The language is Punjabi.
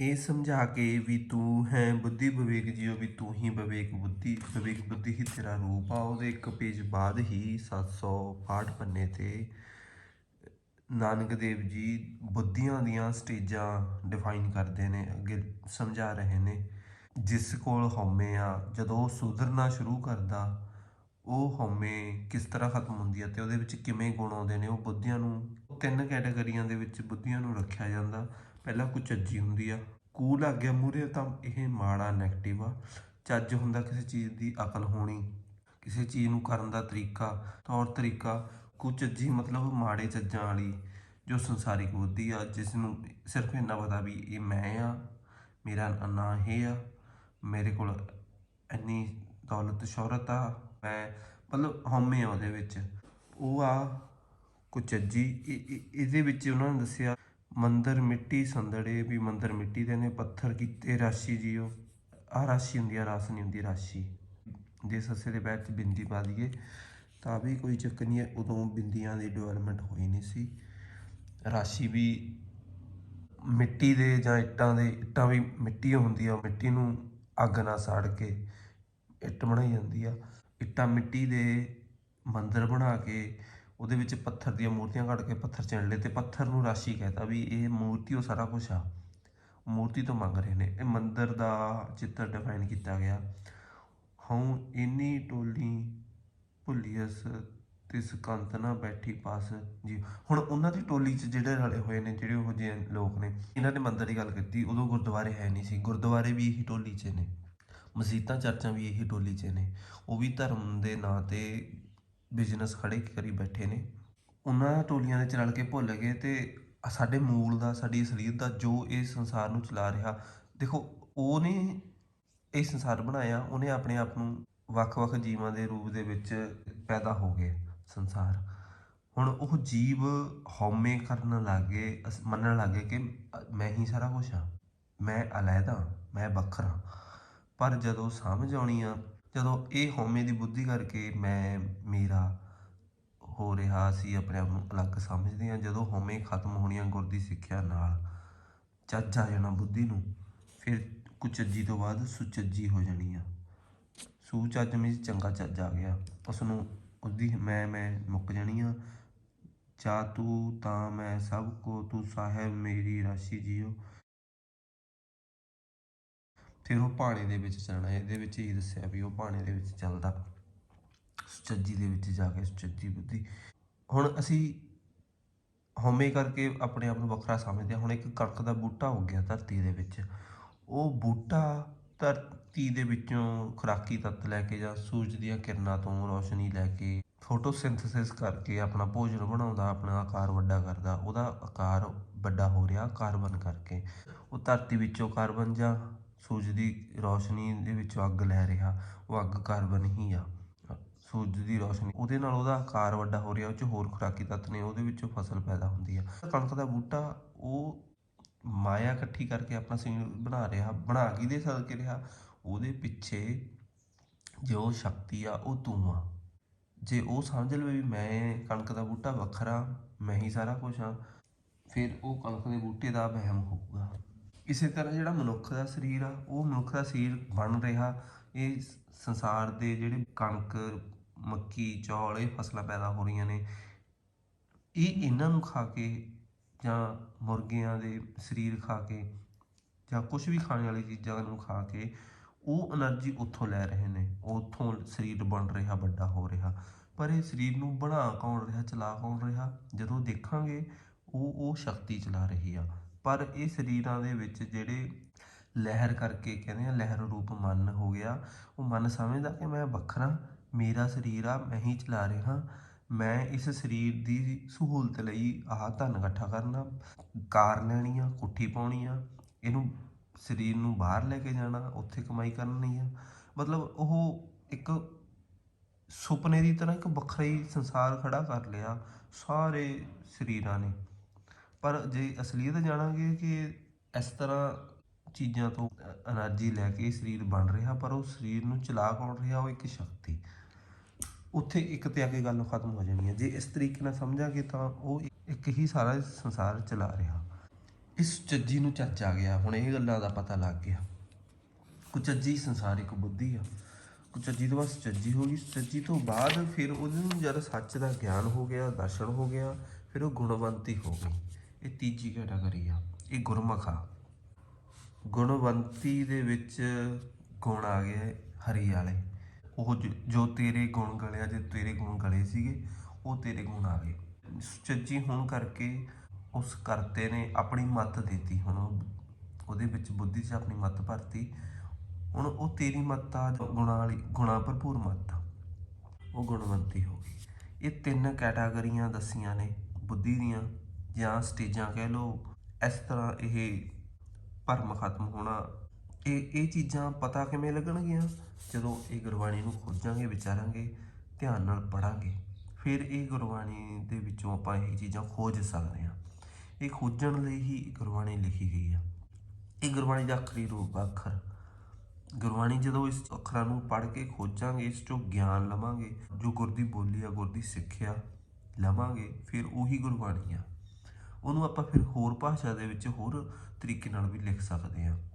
ਇਹ ਸਮਝਾ ਕੇ ਵੀ ਤੂੰ ਹੈ, ਬੁੱਧੀ ਵਿਵੇਕ ਜੀਓ ਵੀ ਤੂੰ ਹੀ ਵਿਵੇਕ ਬੁੱਧੀ ਵਿਵੇਕ ਬੁੱਧੀ ਹੀ ਤੇਰਾ ਰੂਪ ਆ। ਉਹਦੇ ਇੱਕ ਪੇਜ ਬਾਅਦ ਹੀ 768 ਪੰਨੇ ਤੇ ਨਾਨਕ ਦੇਵ ਜੀ ਬੁੱਧੀਆਂ ਦੀਆਂ ਸਟੇਜਾਂ ਡਿਫਾਈਨ ਕਰਦੇ ਨੇ, ਅੱਗੇ ਸਮਝਾ ਰਹੇ ਨੇ। ਜਿਸ ਕੋਲ ਹਉਮੈ ਆ, ਜਦੋਂ ਉਹ ਸੁਧਰਨਾ ਸ਼ੁਰੂ ਕਰਦਾ, ਉਹ ਹਉਮੈ ਕਿਸ ਤਰ੍ਹਾਂ ਖਤਮ ਹੁੰਦੀ ਆ ਤੇ ਉਹਦੇ ਵਿੱਚ ਕਿਵੇਂ ਗੁਣ ਆਉਂਦੇ ਨੇ, ਉਹ ਬੁੱਧੀਆਂ ਨੂੰ ਤਿੰਨ ਕੈਟਾਗਰੀਆਂ ਦੇ ਵਿੱਚ ਬੁੱਧੀਆਂ ਨੂੰ ਰੱਖਿਆ ਜਾਂਦਾ। ਪਹਿਲਾਂ ਕੁਚੱਜੀ ਹੁੰਦੀ ਆ। ਕੂ ਲੱਗ ਗਿਆ ਮੂਰੇ ਤਾਂ ਇਹ ਮਾੜਾ 네ਗੇਟਿਵ ਆ। ਚੱਜ ਹੁੰਦਾ ਕਿਸੇ ਚੀਜ਼ ਦੀ ਅਕਲ ਹੋਣੀ, ਕਿਸੇ ਚੀਜ਼ ਨੂੰ ਕਰਨ ਦਾ ਤਰੀਕਾ, ਤੌਰ ਤਰੀਕਾ। ਕੁਚੱਜੀ ਮਤਲਬ ਮਾੜੇ ਚੱਜਾਂ ਵਾਲੀ, ਜੋ ਸੰਸਾਰਿਕ ਬੁੱਧੀ ਆ, ਜਿਸ ਨੂੰ ਸਿਰਫ ਇੰਨਾ ਪਤਾ ਵੀ ਇਹ ਮੈਂ ਆ, ਮੇਰਾ ਨਾਂ ਇਹ ਆ, ਮੇਰੇ ਕੋਲ ਇੰਨੀ ਦੌਲਤ, ਸ਼ੋਹਰਤ ਆ, ਮੈਂ ਮਤਲਬ ਹਉਮੈ ਆ ਉਹਦੇ ਵਿੱਚ। ਉਹ ਆ ਕੁਚੱਜੀ ਇਹ- ਇਹਦੇ ਵਿੱਚ ਉਹਨਾਂ ਨੇ ਦੱਸਿਆ ਮੰਦਰ ਮਿੱਟੀ ਸੰਦੜੇ ਵੀ ਮੰਦਰ ਮਿੱਟੀ ਦੇ ਨੇ, ਪੱਥਰ ਕੀਤੇ ਰਾਸ਼ੀ ਜੀਓ। ਆ ਰਾਸ਼ੀ ਹੁੰਦੀ ਆ, ਰਾਸ ਨਹੀਂ ਹੁੰਦੀ, ਰਾਸ਼ੀ। ਜੇ ਸੱਸੇ ਦੇ ਬੈਠ ਚ ਬਿੰਦੀ ਪਾ ਦਈਏ, ਤਾਂ ਵੀ ਕੋਈ ਚੱਕਰ ਨਹੀਂ ਹੈ, ਉਦੋਂ ਬਿੰਦੀਆਂ ਦੀ ਡਿਵੈਲਪਮੈਂਟ ਹੋਈ ਨਹੀਂ ਸੀ। ਰਾਸ਼ੀ ਵੀ ਮਿੱਟੀ ਦੇ ਜਾਂ ਇੱਟਾਂ ਦੇ, ਇੱਟਾਂ ਵੀ ਮਿੱਟੀ ਹੁੰਦੀ ਆ ਮਿੱਟੀ ਨੂੰ ਅੱਗ ਨਾਲ ਸਾੜ ਕੇ ਇੱਟ ਬਣਾਈ ਜਾਂਦੀ ਆ। ਇੱਟਾਂ ਮਿੱਟੀ ਦੇ ਮੰਦਰ ਬਣਾ ਕੇ ਉਹਦੇ ਵਿੱਚ ਪੱਥਰ ਦੀਆਂ ਮੂਰਤੀਆਂ ਕੱਢ ਕੇ ਪੱਥਰ ਚਿਣ ਲਏ ਤੇ ਪੱਥਰ ਨੂੰ ਰਾਸ਼ੀ ਕਹਤਾ ਵੀ ਇਹ ਮੂਰਤੀ ਉਹ ਸਾਰਾ ਕੁਝ ਆ। ਮੂਰਤੀ ਤੋਂ ਮੰਗ ਰਹੇ ਨੇ। ਇਹ ਮੰਦਰ ਦਾ ਚਿੱਤਰ ਡਿਫਾਈਨ ਕੀਤਾ ਗਿਆ। ਹਉ ਇੰਨੀ ਟੋਲੀ ਭੁੱਲੀਅਸ, ਤਿਸ ਕੰਤ ਨਾ ਬੈਠੀ ਪਾਸ ਜੀ। ਹੁਣ ਉਹਨਾਂ ਦੀ ਟੋਲੀ 'ਚ ਜਿਹੜੇ ਰਲੇ ਹੋਏ ਨੇ, ਜਿਹੜੇ ਉਹ ਜਿਹੇ ਲੋਕ ਨੇ, ਇਹਨਾਂ ਨੇ ਮੰਦਰ ਦੀ ਗੱਲ ਕੀਤੀ। ਉਦੋਂ ਗੁਰਦੁਆਰੇ ਹੈ ਨਹੀਂ ਸੀ। ਗੁਰਦੁਆਰੇ ਵੀ ਇਹੀ ਟੋਲੀ 'ਚ ਨੇ। ਮਸਜਿਦਾਂ ਚਰਚਾਂ ਵੀ ਇਹੀ ਟੋਲੀ 'ਚ ਨੇ। ਉਹ ਵੀ ਧਰਮ ਦੇ ਨਾਂ ਤੇ ਬਿਜ਼ਨਸ ਖੜੇ ਕਰੀ ਬੈਠੇ ਨੇ। ਉਹਨਾਂ ਟੋਲੀਆਂ ਦੇ ਚ ਰਲ ਕੇ ਭੁੱਲ ਗਏ ਤੇ ਸਾਡੇ ਮੂਲ ਦਾ, ਸਾਡੀ ਅਸਲੀਅਤ ਦਾ ਜੋ ਇਹ ਸੰਸਾਰ ਨੂੰ ਚਲਾ ਰਿਹਾ, ਦੇਖੋ, ਉਹਨੇ ਇਹ ਸੰਸਾਰ ਬਣਾਇਆ, ਉਹਨੇ ਆਪਣੇ ਆਪ ਨੂੰ ਵੱਖ-ਵੱਖ ਜੀਵਾਂ ਦੇ ਰੂਪ ਦੇ ਵਿੱਚ ਪੈਦਾ ਹੋ ਗਏ ਸੰਸਾਰ। ਹੁਣ ਉਹ ਜੀਵ ਹਉਮੈ ਕਰਨ ਲੱਗੇ ਮੰਨਣ ਲੱਗੇ ਕਿ ਮੈਂ ਹੀ ਸਾਰਾ ਕੁਝ ਹਾਂ, ਮੈਂ ਅਲੱਗਾ ਮੈਂ ਵੱਖਰਾ। ਪਰ ਜਦੋਂ ਸਮਝ ਆਉਣੀ ਆ ਜਦੋਂ ਇਹ ਹਉਮੈ ਦੀ ਬੁੱਧੀ ਕਰਕੇ ਮੈਂ, ਮੇਰਾ ਹੋ ਰਿਹਾ ਸੀ ਆਪਣੇ ਆਪ ਨੂੰ ਅਲੱਗ ਸਮਝਦੇ ਆ ਜਦੋਂ ਹਉਮੈ ਖਤਮ ਹੋਣੀਆਂ ਗੁਰ ਦੀ ਸਿੱਖਿਆ ਨਾਲ ਚੱਜ ਆ ਜਾਣਾ ਬੁੱਧੀ ਨੂੰ, ਫਿਰ ਕੁਚੱਜੀ ਤੋਂ ਬਾਅਦ ਸੁਚੱਜੀ ਹੋ ਜਾਣੀ ਆ। ਸੂਚੱਜ ਮੀਨਸ ਚੰਗਾ ਚੱਜ ਆ ਗਿਆ। ਉਸ ਨੂੰ ਉਹਦੀ ਮੈਂ ਮੈਂ ਮੁੱਕ ਜਾਣੀ ਆ। ਚਾ ਤੂੰ ਤਾਂ ਮੈਂ ਸਭ ਕੋ, ਤੂੰ ਸਾਹਿਬ ਮੇਰੀ ਰਾਸ਼ੀ ਜੀਓ। ਫਿਰ ਉਹ ਪਾਣੀ ਦੇ ਵਿੱਚ ਚੱਲਣਾ ਇਹਦੇ ਵਿੱਚ ਹੀ ਦੱਸਿਆ ਵੀ ਉਹ ਪਾਣੀ ਦੇ ਵਿੱਚ ਚੱਲਦਾ। ਸੁਚੱਜੀ ਦੇ ਵਿੱਚ ਜਾ ਕੇ ਸੁਚੱਜੀ ਬੁੱਧੀ। ਹੁਣ ਅਸੀਂ ਹਉਮੈ ਕਰਕੇ ਆਪਣੇ ਆਪ ਨੂੰ ਵੱਖਰਾ ਸਮਝਦੇ ਹਾਂ। ਹੁਣ ਇੱਕ ਕਣਕ ਦਾ ਬੂਟਾ ਹੋ ਗਿਆ ਧਰਤੀ ਦੇ ਵਿੱਚ। ਉਹ ਬੂਟਾ ਧਰਤੀ ਦੇ ਵਿੱਚੋਂ ਖੁਰਾਕੀ ਤੱਤ ਲੈ ਕੇ ਜਾਂ ਸੂਰਜ ਦੀਆਂ ਕਿਰਨਾਂ ਤੋਂ ਰੋਸ਼ਨੀ ਲੈ ਕੇ ਫੋਟੋਸਿੰਥੇਸਿਸ ਕਰਕੇ ਆਪਣਾ ਭੋਜਨ ਬਣਾਉਂਦਾ, ਆਪਣਾ ਆਕਾਰ ਵੱਡਾ ਕਰਦਾ, ਉਹਦਾ ਆਕਾਰ ਵੱਡਾ ਹੋ ਰਿਹਾ ਕਾਰਬਨ ਕਰਕੇ। ਉਹ ਧਰਤੀ ਵਿੱਚੋਂ ਕਾਰਬਨ ਜਾਂ ਸੂਰਜ ਦੀ ਰੋਸ਼ਨੀ ਦੇ ਵਿੱਚੋਂ ਅੱਗ ਲੈ ਰਿਹਾ, ਉਹ ਅੱਗ ਕਾਰਬਨ ਹੀ ਆ। ਸੂਰਜ ਦੀ ਰੌਸ਼ਨੀ, ਉਹਦੇ ਨਾਲ ਉਹਦਾ ਆਕਾਰ ਵੱਡਾ ਹੋ ਰਿਹਾ, ਉਹ ਚ ਹੋਰ ਖੁਰਾਕੀ ਤੱਤ ਨੇ, ਉਹਦੇ ਵਿੱਚੋਂ ਫਸਲ ਪੈਦਾ ਹੁੰਦੀ ਆ। ਕਣਕ ਦਾ ਬੂਟਾ, ਉਹ ਮਾਇਆ ਇਕੱਠੀ ਕਰਕੇ ਆਪਣਾ ਸੀਨ ਬਣਾ ਰਿਹਾ, ਬਣਾ ਕਿਹਦੇ ਸਦਕੇ ਰਿਹਾ? ਉਹਦੇ ਪਿੱਛੇ ਜੋ ਸ਼ਕਤੀ ਆ, ਉਹ ਤੂੰ ਆ। ਜੇ ਉਹ ਸਮਝ ਲਵੇ ਵੀ ਮੈਂ ਕਣਕ ਦਾ ਬੂਟਾ ਵੱਖਰਾ, ਮੈਂ ਹੀ ਸਾਰਾ ਕੁਝ ਆ, ਫਿਰ ਉਹ ਕਣਕ ਦੇ ਬੂਟੇ ਦਾ ਵਹਿਮ ਹੋਊਗਾ। ਇਸੇ ਤਰ੍ਹਾਂ ਜਿਹੜਾ ਮਨੁੱਖ ਦਾ ਸਰੀਰ ਆ, ਉਹ ਮਨੁੱਖ ਦਾ ਸਰੀਰ ਬਣ ਰਿਹਾ। ਇਹ ਸੰਸਾਰ ਦੇ ਜਿਹੜੇ ਕਣਕ, ਮੱਕੀ, ਚੌਲ ਇਹ ਫਸਲਾਂ ਪੈਦਾ ਹੋ ਰਹੀਆਂ ਨੇ। ਇਹ ਇਹਨਾਂ ਨੂੰ ਖਾ ਕੇ ਜਾਂ ਮੁਰਗਿਆਂ ਦੇ ਸਰੀਰ ਖਾ ਕੇ ਜਾਂ ਕੁਝ ਵੀ ਖਾਣ ਵਾਲੀ ਚੀਜ਼ਾਂ ਨੂੰ ਖਾ ਕੇ ਉਹ એનર્ਜੀ ਉੱਥੋਂ ਲੈ ਰਹੇ ਨੇ। ਉੱਥੋਂ ਸਰੀਰ ਬਣ ਰਿਹਾ, ਵੱਡਾ ਹੋ ਰਿਹਾ। ਪਰ ਇਹ ਸਰੀਰ ਨੂੰ ਬਣਾ ਕੌਣ ਰਿਹਾ, ਚਲਾ ਕੌਣ ਰਿਹਾ? ਜਦੋਂ ਦੇਖਾਂਗੇ, ਉਹ ਉਹ ਸ਼ਕਤੀ ਚਲਾ ਰਹੀ ਆ। ਪਰ ਇਹ ਸਰੀਰਾਂ ਦੇ ਵਿੱਚ ਜਿਹੜੇ ਲਹਿਰ ਕਰਕੇ ਕਹਿੰਦੇ ਆ, ਲਹਿਰ ਰੂਪ ਮਨ ਹੋ ਗਿਆ। ਉਹ ਮਨ ਸਮਝਦਾ ਕਿ ਮੈਂ ਵੱਖਰਾ, ਮੇਰਾ ਸਰੀਰ ਆ, ਮੈਂ ਹੀ ਚਲਾ ਰਿਹਾ। ਮੈਂ ਇਸ ਸਰੀਰ ਦੀ ਸਹੂਲਤ ਲਈ ਆਹ ਧਨ ਇਕੱਠਾ ਕਰਨਾ। ਕਾਰ ਲੈਣੀ ਆ, ਕੁੱਠੀ ਪਾਉਣੀ ਆ, ਇਹਨੂੰ ਸਰੀਰ ਨੂੰ ਬਾਹਰ ਲੈ ਕੇ ਜਾਣਾ, ਉੱਥੇ ਕਮਾਈ ਕਰਨੀ ਆ। ਮਤਲਬ ਉਹ ਇੱਕ ਸੁਪਨੇ ਦੀ ਤਰ੍ਹਾਂ ਇੱਕ ਵੱਖਰਾ ਹੀ ਸੰਸਾਰ ਖੜਾ ਕਰ ਲਿਆ ਸਾਰੇ ਸਰੀਰਾਂ ਨੇ। ਪਰ ਜੇ ਅਸਲੀਅਤ ਜਾਣਾਂਗੇ ਕਿ ਇਸ ਤਰ੍ਹਾਂ ਚੀਜ਼ਾਂ ਤੋਂ એનર્ਜੀ ਲੈ ਕੇ ਸਰੀਰ ਬਣ ਰਿਹਾ, ਪਰ ਉਹ ਸਰੀਰ ਨੂੰ ਚਲਾ ਕੌਣ ਰਿਹਾ, ਉਹ ਇੱਕ ਸ਼ਕਤੀ। ਉੱਥੇ ਇੱਕ ਤੇ ਆ ਕੇ ਗੱਲ ਖਤਮ ਹੋ ਜਾਣੀ ਹੈ। ਜੇ ਇਸ ਤਰੀਕੇ ਨਾਲ ਸਮਝਾਂਗੇ ਤਾਂ ਉਹ ਇੱਕ ਹੀ ਸਾਰਾ ਸੰਸਾਰ ਚਲਾ ਰਿਹਾ। ਇਸ ਚੱਜੀ ਨੂੰ ਚੱਜ ਆ ਗਿਆ। ਹੁਣ ਇਹ ਗੱਲਾਂ ਦਾ ਪਤਾ ਲੱਗ ਗਿਆ। ਕੁਚੱਜੀ ਇੱਕ ਬੁੱਧੀ ਆ। ਕੁਚੱਜੀ ਤੋਂ ਬਾਅਦ ਚੱਜੀ ਹੋ ਗਈ। ਚੱਜੀ ਤੋਂ ਬਾਅਦ ਫਿਰ ਉਹਨੂੰ ਜਦ ਸੱਚ ਦਾ ਗਿਆਨ ਹੋ ਗਿਆ, ਦਰਸ਼ਨ ਹੋ ਗਿਆ, ਫਿਰ ਉਹ ਗੁਣਵੰਤੀ ਹੋ ਗਈ। ਇਹ ਤੀਜੀ ਕੈਟਾਗਰੀ ਆ, ਇਹ ਗੁਰਮੁਖ ਆ। ਗੁਣਵੰਤੀ ਦੇ ਵਿੱਚ ਗੁਣ ਆ ਗਏ ਹਰੀ ਵਾਲੇ। ਉਹ ਜੋ ਤੇਰੇ ਗੁਣ ਗਲਿਆ ਜੇ ਤੇਰੇ ਗੁਣ ਗਲੇ ਸੀਗੇ, ਉਹ ਤੇਰੇ ਗੁਣ ਆ ਗਏ। ਸੁਚੱਜੀ ਹੋਣ ਕਰਕੇ ਉਸ ਕਰਤੇ ਨੇ ਆਪਣੀ ਮੱਤ ਦਿੱਤੀ। ਹੁਣ ਉਹ- ਉਹਦੇ ਵਿੱਚ ਬੁੱਧੀ 'ਚ ਆਪਣੀ ਮੱਤ ਭਰਤੀ। ਹੁਣ ਉਹ ਤੇਰੀ ਮੱਤ ਆ ਗੁਣਾ ਵਾਲੀ, ਗੁਣਾ ਭਰਪੂਰ ਮੱਤ ਆ। ਉਹ ਗੁਣਵੰਤੀ ਹੋ ਗਈ। ਇਹ ਤਿੰਨ ਕੈਟਾਗਰੀਆਂ ਦੱਸੀਆਂ ਨੇ ਬੁੱਧੀ ਦੀਆਂ। ਜਾਂ ਸਟੇਜਾਂ ਕਹਿ ਲਓ, ਇਸ ਤਰ੍ਹਾਂ ਇਹ ਭਰਮ ਖਤਮ ਹੋਣਾ, ਇਹ ਇਹ ਚੀਜ਼ਾਂ ਪਤਾ ਕਿਵੇਂ ਲੱਗਣਗੀਆਂ? ਜਦੋਂ ਇਹ ਗੁਰਬਾਣੀ ਨੂੰ ਖੋਜਾਂਗੇ, ਵਿਚਾਰਾਂਗੇ, ਧਿਆਨ ਨਾਲ ਪੜਾਂਗੇ ਫਿਰ ਇਹ ਗੁਰਬਾਣੀ ਦੇ ਵਿੱਚੋਂ ਆਪਾਂ ਇਹ ਚੀਜ਼ਾਂ ਖੋਜ ਸਕਦੇ ਹਾਂ। ਇਹ ਖੋਜਣ ਲਈ ਹੀ ਗੁਰਬਾਣੀ ਲਿਖੀ ਗਈ ਆ। ਇਹ ਗੁਰਬਾਣੀ ਦਾ ਆਖਰੀ ਰੂਪ ਅੱਖਰ। ਗੁਰਬਾਣੀ ਜਦੋਂ ਇਸ ਅੱਖਰਾਂ ਨੂੰ ਪੜ੍ਹ ਕੇ ਖੋਜਾਂਗੇ, ਇਸ ਚੋਂ ਗਿਆਨ ਲਵਾਂਗੇ, ਜੋ ਗੁਰਦੀ ਬੋਲੀ ਆ, ਗੁਰ ਦੀ ਸਿੱਖਿਆ ਲਵਾਂਗੇ, ਫਿਰ ਉਹੀ ਗੁਰਬਾਣੀ ਆ। ਉਹਨੂੰ ਆਪਾਂ ਫਿਰ ਹੋਰ ਭਾਸ਼ਾ ਦੇ ਵਿੱਚ ਹੋਰ ਤਰੀਕੇ ਨਾਲ ਵੀ ਲਿਖ ਸਕਦੇ ਹਾਂ।